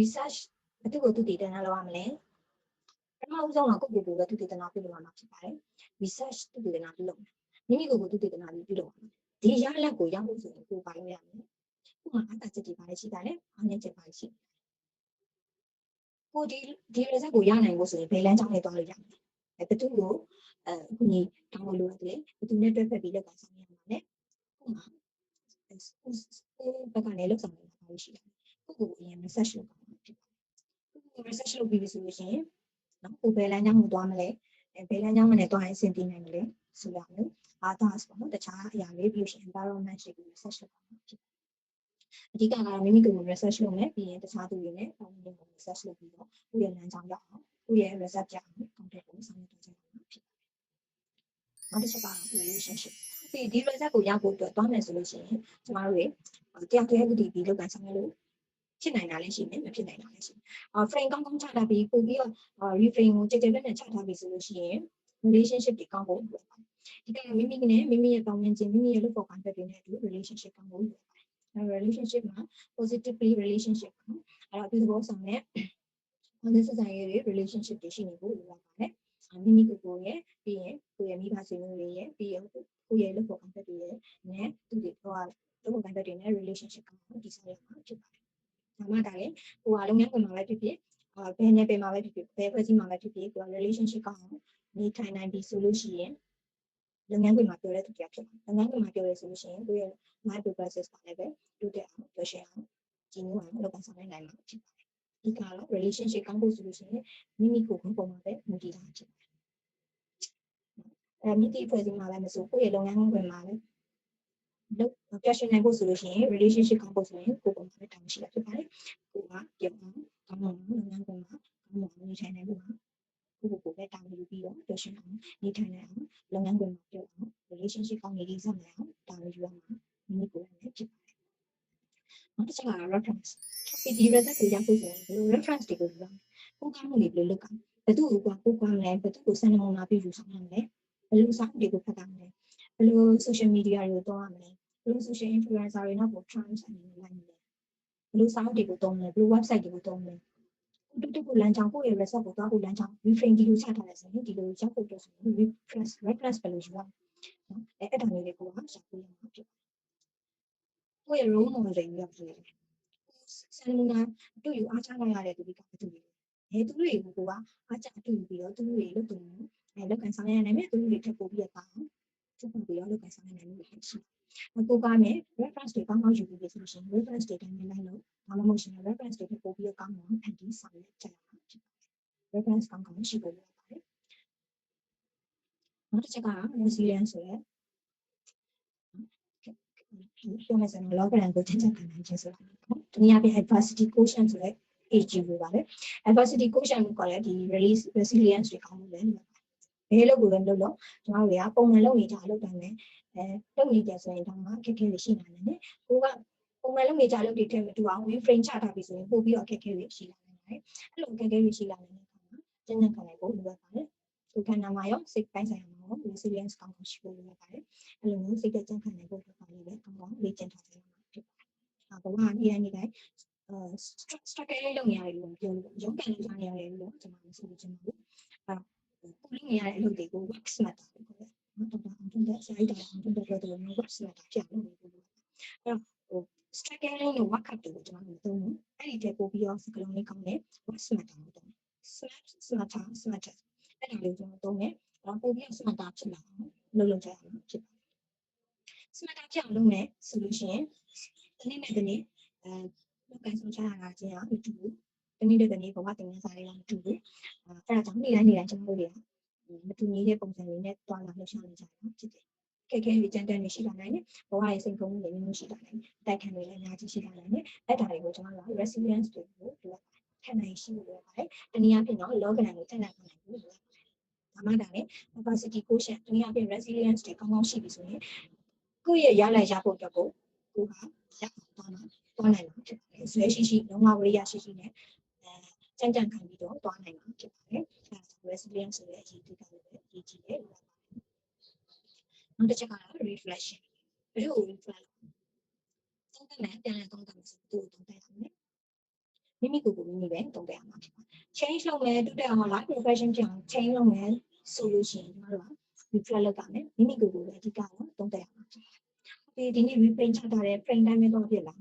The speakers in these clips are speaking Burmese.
research ဘယ်သူကိုသူတည်တနာလောက်ရမလဲပထမဦးဆုံးကကိုယ့်ကိုယ်ကိုပဲသူတည်တနာပြုလုပ်ရမှာဖြစ်ပါတယ် research သူတည်တနာပြုလုပ်မယ်မိမိကိုယ်ကိုသူတည်တနာပြုလုပ်ရမယ်ဒီရလက်ကိုရဖို့ဆိုရင်ကိုယ်ပါလို့ရမယ်ဥပမာအတချက်တွေပါလေရှိတာလေအားနဲ့ချက်ပါရှိကိုဒီဒီ result ကိုရနိုင်ဖို့ဆိုရင်ဘယ်လမ်းကြောင်းနဲ့သွားလို့ရမလဲအဲဘယ်သူကိုအဲအခုညီတောင်းလို့ရတယ်ဘယ်သူနဲ့တွဲဖက်ပြီးလောက်ပါဆောင်ရမှာလဲဥပမာကိုဘက်ကလည်းလောက်ဆောင်နေတာပါလို့ရှိတယ် ကိုကိုအရင် research လုပ်ပါမှာဖြစ်ပါတယ်ကို research လုပ်ပြီးပြီဆိုလို့ရှိရင်နော်ကိုဘယ်လမ်းကြောင်းကိုသွားမလဲဘယ်လမ်းကြောင်းနဲ့သွားရင်အဆင်ပြေနိုင်မလဲဆိုရမျိုး others ပေါ့နော်တခြားအရာလေးပြီးလို့ရှိရင် environment ရှိပြီး research လုပ်ပါမှာဖြစ်အဓိကကတော့မိမိကိုယ်ကို research လုပ်မယ်ပြီးရင်တခြားသူတွေနဲ့ပတ်ဝန်းကျင်ကို research လုပ်ပြီးတော့ကိုယ့်ရဲ့လမ်းကြောင်းရောက်အောင်ကိုယ့်ရဲ့ result ကြအောင် content ကိုဆောင်ရွက်ကြရမှာဖြစ်ပါတယ်နောက်တစ်ချက်က relationship ဒီဒီ result ကိုရောက်ဖို့အတွက်သွားမယ်ဆိုလို့ရှိရင်ကျမတို့တွေတရားတရားဥတီပြီးလောက်ကန်ဆောင်ရွက်လို့ ဖြစ်နိုင်တာလည်းရှိမယ်မဖြစ်နိုင်တာလည်းရှိမယ်အာ frame ကောင်းကောင်းချထားပြီးပို့ပြီးတော့ reframe ကိုကြည်ကြဲပဲနဲ့ချထားပြီးဆိုလို့ရှိရင် relationship တွေကောင်းဖို့လိုပါတယ်ဒီကမိမိနဲ့မိမိရဲ့ကောင်းဝင်ခြင်းမိမိရဲ့လုပ်ဖို့ကောင်းတဲ့တွေနဲ့အတူ relationship ကောင်းဖို့လိုပါတယ်အဲ relationship မှာ positively relationship ပေါ့အဲ့တော့ဒီသဘောဆောင်တဲ့ honest ဆက်ဆံရေးတွေ relationship တွေရှိနေဖို့လိုပါတယ်မိမိကိုယ်ကိုယ်ရဲ့ပြီးရင်ကိုယ့်ရဲ့မိဘဆွေမျိုးတွေရဲ့ပြီးရင်ကိုယ့်ရဲ့လုပ်ဖို့ကောင်းတဲ့တွေရဲ့နဲ့သူတွေတော့လုပ်ဖို့ကောင်းတဲ့တွေနဲ့ relationship ကောင်းဖို့တည်ဆောက်ရမှာဖြစ်ပါတယ် ဒါမှဒါလည်းဟိုဟာလုပ်ငန်းခွင်မှာပဲဖြစ်ဖြစ်အာဘယ်နယ်ပယ်မှာပဲဖြစ်ဖြစ်ဘယ်ဖွဲ့စည်းမှာပဲဖြစ်ဖြစ်ကိုယ် relationship ကောင်းအောင်နေထိုင်နိုင်ပြီဆိုလို့ရှိရင်လုပ်ငန်းခွင်မှာပြောတဲ့သူတရားဖြစ်တယ်လုပ်ငန်းခွင်မှာပြောရဲဆိုလို့ရှိရင်ကိုယ့်ရဲ့ life process ကလည်းပဲတိုးတက်အောင်ပြောရှင်းအောင်ကျင်းအောင်လုပ်ဆောင်နိုင်နိုင်မှာဖြစ်ပါတယ်ဒီကတော့ relationship ကောင်းဖို့ဆိုလို့ရှိရင်မိမိကိုယ်ကိုယ်ပုံမှာပဲမူတည်တာဖြစ်ပါတယ်အဲမိတိဖွဲ့စည်းမှာလည်းမဆိုကိုယ့်ရဲ့လုပ်ငန်းခွင်မှာလည်း လုပ်ပြရှင်နိုင်ဖို့ဆိုလို့ရှိရင် relationship ကောင်းဖို့ဆိုရင်ကိုယ်ပုံမှာပဲတောင်းရှိတာဖြစ်ပါတယ်ကိုကပြောင်းအောင်ကောင်းအောင်လုပ်ငန်းခွင်မှာကောင်းအောင်နေထိုင်နိုင်ဖို့ကိုယ့်ကိုယ်ကိုပဲတောင်းယူပြီးတော့ပြောရှင်အောင်နေထိုင်နိုင်အောင်လုပ်ငန်းခွင်မှာပြောအောင် relationship ကောင်းနေလေးစမယ်အောင်တောင်းယူရမှာမိမိကိုယ်နဲ့ဖြစ်ပါတယ်နောက်တစ်ချက်က reference ဒီ result ကိုရဖို့ဆိုရင်ဘယ်လို reference တွေကိုယူရမလဲကိုယ်ကမှုတွေဘယ်လိုလုပ်ကဘယ်သူ့ကိုကိုယ်ကမလဲဘယ်သူ့ကိုစံနမုံနာပြီးယူဆောင်ရမလဲဘယ်လိုစာတွေကိုဖတ်ရမလဲဘယ်လို social media တွေကိုသုံးရမလဲ ဘယ်လို social influencer တွေနောက်ကို trans အနေနဲ့လိုက်မလဲဘယ်လိုစာအုပ်တွေကိုသုံးမလဲဘယ်လို website တွေကိုသုံးမလဲတူတူကိုလမ်းကြောင်းကိုယ့်ရဲ့ result ကိုသွားဖို့လမ်းကြောင်း reframe ဒီလိုချထားလိုက်ဆိုရင်ဒီလိုရောက်ဖို့အတွက်ဆိုရင် reference reference ဘယ်လိုယူရမလဲနော်အဲအဲ့ဒါမျိုးတွေကိုကရှာဖွေရမှာဖြစ်ကိုယ့်ရဲ့ role model တွေရောက်ဆိုရင်ဆန်မနာအတူယူအားချနိုင်ရတဲ့သူတွေကဘယ်သူလဲအဲသူတွေကိုကအားချအတူယူပြီးတော့သူတွေလုပ်တယ်အဲလောက်ကန်ဆောင်ရနိုင်မယ်သူတွေထပ်ပို့ပြီးတော့အောင်သူ့ကိုပြီးတော့လောက်ကန်ဆောင်ရနိုင်မှုဖြစ်ရှိအ ကူကမယ် reference တွေကောင်းကောင်းယူပြီးဆိုလို့ရှိရင် reference တွေတိုင်းလိုက်လို့ဘာမှမဟုတ်ရှင် reference တွေပို့ပြီးတော့ကောင်းအောင်ဖန်တီးဆောင်ရွက်ကြရမှာဖြစ်ပါတယ် reference ကောင်းကောင်းရှိဖို့လိုပါတယ်နောက်တစ်ချက်က resilience ဆိုရဲပြောမယ်ဆိုရင် logarithm ကိုတင်ချက်ခံနိုင်ခြင်းဆိုတာပေါ့။ဒီနေ့အပြင် adversity quotient ဆိုတဲ့ AG လို့ပါတယ်။ adversity quotient ကိုခေါ်တဲ့ဒီ release resilience တွေကောင်းလို့လည်း ဘယ်လိုကိုလည်းလုပ်လို့ကျွန်တော်တို့ကပုံမှန်လုပ်နေကြအလုပ်တိုင်းပဲအဲလုပ်နေကြဆိုရင်တော့အခက်အခဲတွေရှိနိုင်တယ်နော်။ကိုကပုံမှန်လုပ်နေကြအလုပ်တွေထဲမတူအောင် reframe ချထားပြီးဆိုရင်ပို့ပြီးတော့အခက်အခဲတွေရှိလာနိုင်တယ်။အဲ့လိုအခက်အခဲတွေရှိလာနိုင်တဲ့အခါမှာကျဉ်းကျဉ်းခံနိုင်ဖို့လိုအပ်ပါတယ်။ကိုယ်ခန္ဓာမှာရောစိတ်ပိုင်းဆိုင်ရာမှာရော resilience ကောင်းကောင်းရှိဖို့လိုအပ်ပါတယ်။အဲ့လိုမျိုးစိတ်ကြံ့ခံနိုင်ဖို့အတွက်ပါလေးပဲကောင်းကောင်းလေ့ကျင့်ထားကြရမှာဖြစ်ပါတယ်။အဲဘဝအရင်နေ့တိုင်းအဲ struggle လုပ်နေရတယ်လို့ပြောလို့ရုန်းကန်နေကြနေရတယ်လို့ကျွန်တော်မဆိုလို့ချင်ပါဘူး။အဲ ပူလို့နေရတဲ့အလုပ်တွေကို work smart လို့ခေါ်တယ်။နော်တော့အောင်တဲ့ဆရာကြီးတောင်အောင်တဲ့ပြောတယ်လို့ work smart ဖြစ်လို့နေလို့အဲတော့ဟို struggle နဲ့ work up တွေကိုကျွန်တော်တို့သုံးလို့အဲ့ဒီတဲ့ပို့ပြီးတော့စကလုံးလေးကောင်းတယ် work smart ကိုသုံး smart smart smart အဲ့ဒါလေးကျွန်တော်သုံးတယ်။တော့ပို့ပြီးတော့ smart ဖြစ်လာအောင်လုပ်လုပ်ကြရမှာဖြစ်ပါတယ်။ smart ဖြစ်အောင်လုပ်မယ်ဆိုလို့ရှိရင်ဒီနေ့နဲ့ဒီနေ့အဲလောက်ကန်ဆုံးချရတာချင်းအောင်မတူဘူး။ဒီ နေ့နဲ့ဒီနေ့ဘဝတင်ငန်းစာတွေကမတူဘူး။အဲအဲ့ဒါကြောင့်နေ့တိုင်းနေ့တိုင်းကျွန်တော်တို့တွေကမတူညီတဲ့ပုံစံတွေနဲ့တွာလာလှုပ်ရှားနေကြတာဖြစ်တယ်။ကဲကဲကြီးကြမ်းတမ်းနေရှိလာနိုင်တယ်။ဘဝရဲ့စိတ်ကုန်းမှုတွေမျိုးရှိလာနိုင်တယ်။တိုက်ခံတွေလည်းအများကြီးရှိလာနိုင်တယ်။အဲ့ဒါတွေကိုကျွန်တော်တို့ resilience တွေကိုလိုအပ်ပါတယ်။ခံနိုင်ရှိလို့လိုအပ်ပါတယ်။တနည်းအားဖြင့်တော့ logarithm ကိုတက်နိုင်နိုင်လို့လိုအပ်ပါတယ်။ဒါမှဒါနဲ့ capacity quotient တနည်းအားဖြင့် resilience တွေကောင်းကောင်းရှိပြီဆိုရင်ကိုယ့်ရဲ့ရလိုက်ရဖို့အတွက်ကိုကိုကရသွားမှာသွားနိုင်မှာဖြစ်ပါတယ်။ဇွဲရှိရှိလုံးဝဝိရိယရှိရှိနဲ့အဲ ကြံ့ကြံ့ခံပြီးတော့သွားနိုင်မှာဖြစ်ပါတယ်။အဲဒါ resilience ဆိုတဲ့အရေးကြီးတာလည်းအရေးကြီးတယ်လို့ပြောပါတယ်။နောက်တစ်ချက်ကတော့ reflection ဘယ်လို reflect သုံးသပ်မယ်ပြန်လည်သုံးသပ်မယ်ဆိုတော့သူ့ကိုသုံးသပ်ရမယ်မိမိကိုယ်ကိုမိမိပဲတုံ့ပြန်ရမှာဖြစ်ပါတယ် change လုပ်မယ်တူတက်အောင် live profession ဖြစ်အောင် change လုပ်မယ်ဆိုလို့ရှိရင်ကျွန်တော်တို့က reflect လုပ်တာမယ်မိမိကိုယ်ကိုယ်ပဲအဓိကတော့တုံ့ပြန်ရမှာဖြစ်ပါတယ်ဒီဒီနေ့ reprint ချထားတဲ့ frame တိုင်းပဲတော့ဖြစ်လား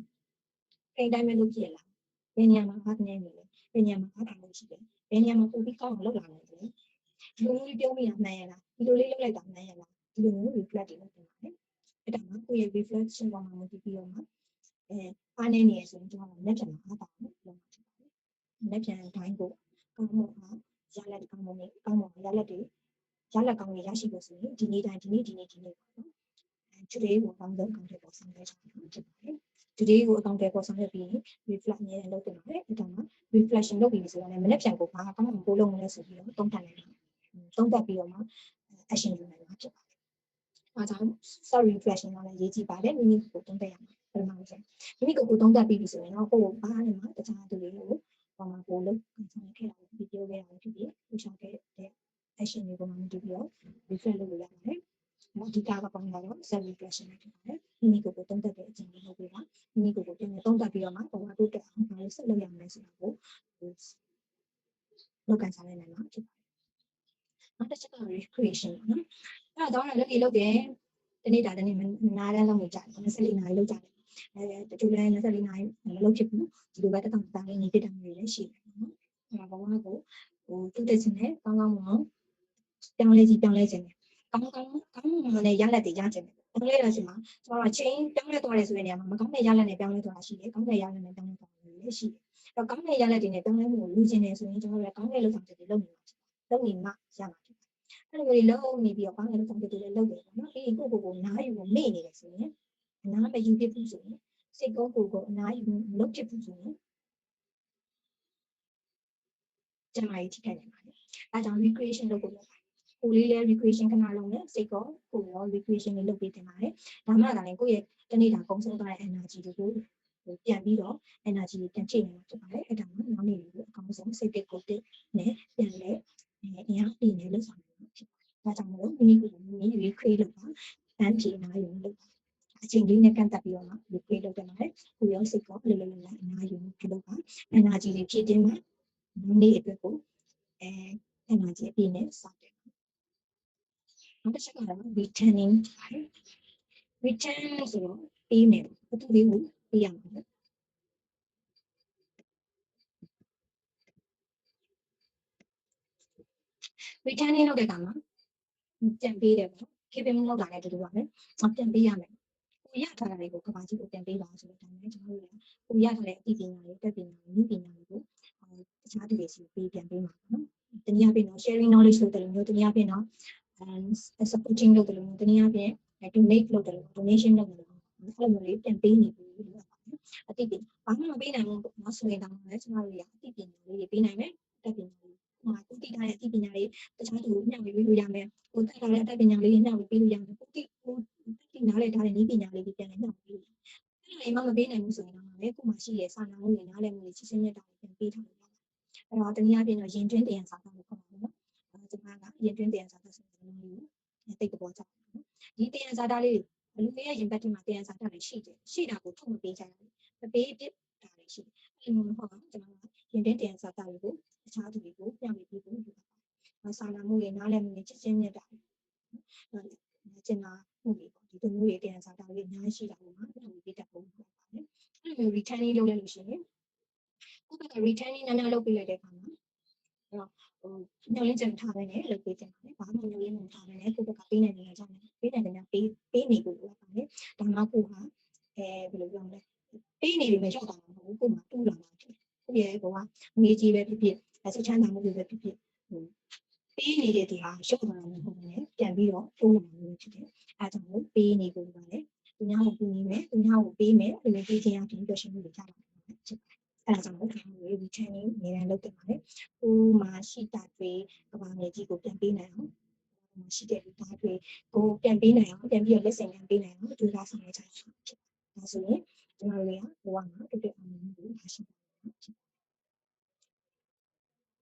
frame တိုင်းပဲလုပ်ဖြစ်လားဘယ်နေရာမှာဘာကနေနေလဲ ဘယ်နေရာမှာဘာခံလို့ရှိလဲဘယ်နေရာမှာပို့ပြီးကောင်းအောင်လုပ်လာနိုင်လဲဒီလိုလေးပြောမိတာမှန်ရလားဒီလိုလေးလုပ်လိုက်တာမှန်ရလားဒီလိုမျိုး reflect တွေလုပ်နေတာလေအဲ့ဒါမှကိုယ့်ရဲ့ reflection ပေါ်မှာမူတည်ပြီးတော့မှအဲအားနေနေရဆိုရင်ကျွန်တော်လက်ပြန်မှာအားပါလို့လုပ်မှာဖြစ်ပါတယ်လက်ပြန်တိုင်းကိုကောင်းမွန်အောင်ရလက်ကောင်းမွန်နေကောင်းမွန်ရလက်တွေရလက်ကောင်းတွေရရှိဖို့ဆိုရင်ဒီနေ့တိုင်းဒီနေ့ဒီနေ့ဒီနေ့ပေါ့နော်အဲ today ကိုကောင်းဆုံးကောင်းတဲ့ပေါ်ဆောင်လိုက်ချင်တာဖြစ်ပါတယ် today ကိုအကောင့်တွေပေါ်ဆောင်ရပြီး reflect နေရလုပ်တင်ပါတယ်အဲ့ဒါမှ reflection လုပ်ပြီးဆိုတော့လည်းမနေ့ပြန်ကိုဘာကောင်းမှမပိုးလုံးလဲဆိုပြီးတော့တုံးတက်နိုင်တယ်တုံးတက်ပြီးတော့မှ action ယူနိုင်မှာဖြစ်ပါတယ်အဲဒါကြောင့် self reflection ကလည်းရေးကြည့်ပါတယ်မိမိကိုတုံးတက်ရမှာပထမဆုံးမိမိကိုကိုတုံးတက်ပြီးပြီဆိုရင်တော့ကိုယ်ဘာနဲ့မှတခြားသူတွေကိုဘာမှပိုးလို့ဆောင်ခဲ့တာဗီဒီယိုခဲ့တာဖြစ်ဖြစ်လှူဆောင်ခဲ့တဲ့ action တွေကိုမှမတူပြီးတော့ reflect လုပ်လို့ရပါတယ်အဓိကကပေါင်းတော့ self reflection ဖြစ်ပါတယ် မိမိကိုယ်ကိုတုံးတက်တဲ့အချိန်လေးလုပ်ပေးပါမိမိကိုယ်ကိုပြန်တုံးတက်ပြီးတော့မှဘာမှတိုးတက်အောင်ဘာလို့ဆက်လုပ်ရမလဲဆိုတာကိုလုပ်ကန်စားနိုင်မှာဖြစ်ပါတယ်နောက်တစ်ချက်က recreation နော်အဲ့တော့တော့လည်းလုပ်တယ်တနေ့တာတနေ့နားတန်းလုပ်နေကြတယ်24နာရီလုပ်ကြတယ်အဲတချို့လည်း24နာရီမလုပ်ဖြစ်ဘူးဒီလိုပဲတက်တောင်တာလေးနေတက်တာမျိုးလည်းရှိတယ်နော်အဲ့တော့ဘဝကိုဟိုတူတက်ခြင်းနဲ့ကောင်းကောင်းမအောင်ပြောင်းလဲကြည့်ပြောင်းလဲခြင်းနဲ့ ကောင်းကောင်းကောင်းမွန်တဲ့ရလက်တွေရခြင်းနဲ့ပြောင်းလဲရခြင်းမှာကျွန်တော်က chain ပြောင်းလဲသွားတယ်ဆိုတဲ့နေရာမှာမကောင်းတဲ့ရလက်နဲ့ပြောင်းလဲသွားတာရှိတယ်ကောင်းတဲ့ရလက်နဲ့ပြောင်းလဲသွားတာလည်းရှိတယ်အဲ့တော့ကောင်းတဲ့ရလက်တွေနဲ့ပြောင်းလဲမှုကိုလူချင်းနေဆိုရင်ကျွန်တော်တို့ကကောင်းတဲ့လုပ်ဆောင်ချက်တွေလုပ်နေမှာလုပ်နေမှရမှာဖြစ်အဲ့လိုမျိုးလုံးနေပြီးတော့ကောင်းတဲ့လုပ်ဆောင်ချက်တွေလည်းလုပ်တယ်ပေါ့နော်ပြီးရင်ကိုယ့်ကိုယ်ကိုနားယူကိုမေ့နေတယ်ဆိုရင်အနားမယူဖြစ်ဘူးဆိုရင်စိတ်ကောကိုယ်ကိုအနားယူမလုပ်ဖြစ်ဘူးဆိုရင်ကျမကြီးထိခိုက်နေပါတယ်အဲဒါကြောင့် recreation လုပ်ဖို့လုပ်ပါတယ် ကိုလေးလည်း recreation ခဏလုံးနဲ့စိတ်ကောကိုရော recreation လေးလုပ်ပေးတင်ပါတယ်ဒါမှလည်းကိုယ့်ရဲ့တနေ့တာကုန်ဆုံးသွားတဲ့ energy တွေကိုပြန်ပြီးတော့ energy ပြန်ချိန်နေမှာဖြစ်ပါတယ်အဲ့ဒါမှနောက်နေ့လေးကိုအကောင်းဆုံးစိတ်တက်ကိုတက်နဲ့ပြန်လဲအရင်အပြင်လေးလုပ်ဆောင်နေမှာဖြစ်ပါတယ်ဒါကြောင့်မလို့မိမိကိုမိမိ recreate လုပ်ပါအန်တီနာယူလုပ်ပါအချိန်လေးနဲ့ကန့်တက်ပြီးတော့မှ recreate လုပ်တယ်မှာကိုရောစိတ်ကောလေးလေးလေးအနာယူပြုလုပ်ပါ energy လေးဖြည့်တင်းပါနောက်နေ့အတွက်ကိုအဲ energy အပြည့်နဲ့စတယ် နောက်တစ်ချက်ကတော့ returning ပါတယ် return ဆိုတော့ပေးမယ်ဘယ်သူလေးကိုပေးရမှာလဲ returning လုပ်တဲ့အခါမှာပြန်ပေးတယ်ပေါ့ keeping လုပ်တာလည်းတူတူပါပဲပြန်ပေးရမယ်ကိုရထားတာတွေကိုကဘာကြီးကိုပြန်ပေးပါဆိုတော့ဒါနဲ့ကျွန်တော်တို့ကိုရထားတဲ့အသိပညာတွေတက်ပညာတွေနည်းပညာတွေကိုတခြားသူတွေစီပေးပြန်ပေးမှာနော်တနည်းအားဖြင့်တော့ sharing knowledge လုပ်တယ်လို့မျိုးတနည်းအားဖြင့်တော့ supporting လုပ်တယ်လို့မျိုးတနည်းအားဖြင့် donate လုပ်တယ်လို့ donation လုပ်တယ်လို့အဲ့လိုမျိုးလေးပြန်ပေးနေပြီလို့ပြောတာနော်အသိပညာဘာမှမပေးနိုင်ဘူးနော်ဆိုရင်တော့လည်းကျွန်တော်တို့ရအသိပညာလေးတွေပေးနိုင်မယ်တက်ပညာလေးဟိုမှာကိုသိထားတဲ့အသိပညာလေးတခြားသူကိုမျှဝေပေးလို့ရမယ်ကိုသိထားတဲ့အသိပညာလေးတွေမျှဝေပေးလို့ရမယ်ကိုသိကိုသိနားလည်ထားတဲ့နည်းပညာလေးတွေပြန်လည်မျှဝေပေးလို့ရတယ်အဲ့လိုမှမပေးနိုင်ဘူးဆိုရင်တော့လည်းကိုမှရှိရဲ့စာနာမှုတွေနားလည်မှုတွေချင်းချင်းမြတ်တာတွေပြန်ပေးထားလို့ရတယ်အဲ့တော့တနည်းအားဖြင့်တော့ရင်တွင်းတရားစာသားလို့ခေါ်မှာပေါ့နော်အဲကျွန်မကရင်တွင်းတရားစာသားဆို တဲ့လုံးလေးကိုတိတ်ပေါ်ကြတယ်နော်ဒီတရားစာသားလေးတွေလူတွေရဲ့ရင်ဘတ်တွေမှာတရားစာသားတွေရှိတယ်ရှိတာကိုထုတ်မပေးကြဘူးမပေးပြတာတွေရှိတယ်အဲ့လိုမျိုးဟုတ်ပါကျွန်တော်ကရင်တွင်းတရားစာသားတွေကိုတခြားသူတွေကိုပြပေးပြီးဖို့လုပ်တာစာနာမှုတွေနားလည်မှုတွေချင်းချင်းမြတ်တာတွေကျင်နာမှုတွေပေါ့ဒီလိုမျိုးတွေတရားစာသားတွေအများကြီးရှိတာပေါ့နော်အဲ့လိုပေးတတ်ဖို့လုပ်ပါတယ်အဲ့လိုမျိုး returning လုပ်လိုက်လို့ရှိရင်ကိုယ့်ဘက်က returning နားနားလုပ်ပေးလိုက်တဲ့အခါမှာအဲ့တော့ဟိုညှို့လင်းချက်ထားပဲနဲ့လုပ်ပေးကြတယ် ဘာမှညှို့လင်းမထားပဲနဲ့ကိုယ့်ဘက်ကပေးနိုင်တယ်ကြောင့်ပေးနိုင်တယ်များပေးပေးနေဖို့လိုပါတယ်ဒါမှကိုဟာအဲဘယ်လိုပြောမလဲပေးနေပြီမရောက်တာမဟုတ်ဘူးကို့မှာတူးလာမှာဖြစ်ကိုယ့်ရဲ့ဘဝငွေကြီးပဲဖြစ်ဖြစ်စိတ်ချမ်းသာမှုတွေပဲဖြစ်ဖြစ်ဟိုပေးနေတဲ့ဒီဟာရှုပ်တာမဟုတ်ဘူးလေပြန်ပြီးတော့တိုးလာမှာဖြစ်တယ်အဲဒါကြောင့်မို့ပေးနေဖို့ပါလေသူများကိုကူညီမယ်သူများကိုပေးမယ်အဲ့လိုပေးခြင်းအပြင်ပြောရှင်းမှုတွေကြတာဖြစ်ပါတယ် အဲဒါကြောင့်မို့ကျွန်တော်တို့ returning နေရန်လုပ်တင်ပါတယ်။ကိုမှရှိတာတွေကဘာငယ်ကြီးကိုပြန်ပေးနိုင်အောင်ရှိတဲ့လူသားတွေကိုပြန်ပေးနိုင်အောင်ပြန်ပြီးတော့လက်ဆင့်ပြန်ပေးနိုင်အောင်ကြိုးစားဆောင်ရွက်ကြရမှာဖြစ်ပါတယ်။ဒါဆိုရင်ကျွန်တော်တို့ကဘဝမှာတက်တက်အောင်လုပ်လို့ရရှိပါတယ်